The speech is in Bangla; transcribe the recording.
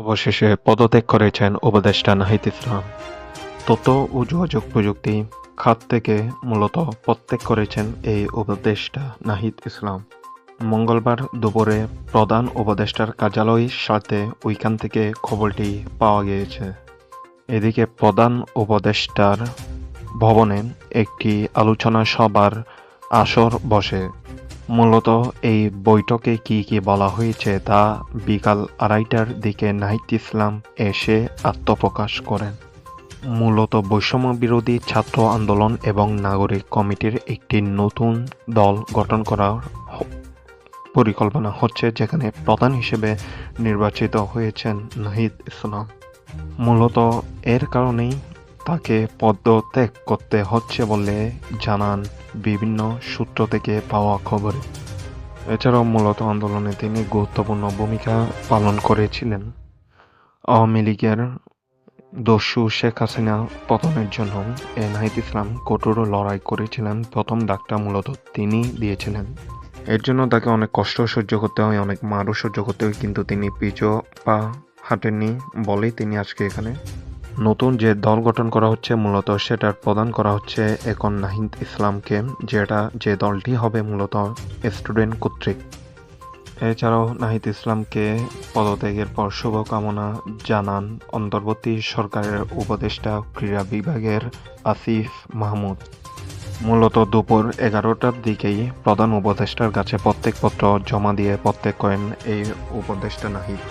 অবশেষে পদত্যাগ করেছেন উপদেষ্টা নাহিদ ইসলাম। তথ্য ও যোগাযোগ প্রযুক্তি খাত থেকে মূলত পদত্যাগ করেছেন এই উপদেষ্টা নাহিদ ইসলাম। মঙ্গলবার দুপুরে প্রধান উপদেষ্টার কার্যালয়ের সাথে ওইখান থেকে খবরটি পাওয়া গিয়েছে। এদিকে প্রধান উপদেষ্টার ভবনে একটি আলোচনা সভার আসর বসে মূলত এই বৈঠকে কি কি বলা হয়েছে তা বিকাল আড়াইটার দিকে নাহিদ ইসলাম এসে আত্মপ্রকাশ করেন। মূলত বৈষম্য বিরোধী ছাত্র আন্দোলন এবং নাগরিক কমিটির একটি নতুন দল গঠন করার পরিকল্পনা হচ্ছে, যেখানে প্রধান হিসেবে নির্বাচিত হয়েছেন নাহিদ ইসলাম। মূলত এর কারণেই তাকে পদত্যাগ করতে হচ্ছে বলে জানান বিভিন্ন সূত্র থেকে পাওয়া খবরে। এছাড়াও মূলত আন্দোলনে তিনি গুরুত্বপূর্ণ ভূমিকা পালন করেছিলেন। আওয়ামী লীগের দস্যু শেখ হাসিনা পতনের জন্য এ নাহিদ ইসলাম কঠোর লড়াই করেছিলেন। প্রথম ডাকটা মূলত তিনি দিয়েছিলেন। এর জন্য তাকে অনেক কষ্ট সহ্য করতে হয়, অনেক মারও সহ্য করতে হয়, কিন্তু তিনি পিছু পা হাঁটেননি বলেই তিনি আজকে এখানে নতুন যে দল গঠন করা হচ্ছে, মূলত সেটার প্রদান করা হচ্ছে এখন নাহিদ ইসলামকে, যেটা যে দলটি হবে মূলত স্টুডেন্ট কর্তৃক। এছাড়াও নাহিদ ইসলামকে পদত্যাগের পর শুভকামনা জানান অন্তর্বর্তী সরকারের উপদেষ্টা ক্রীড়া বিভাগের আসিফ মাহমুদ। মূলত দুপুর এগারোটার দিকেই প্রধান উপদেষ্টার কাছে প্রত্যেকপত্র জমা দিয়ে প্রত্যেক করেন এই উপদেষ্টা নাহিদ।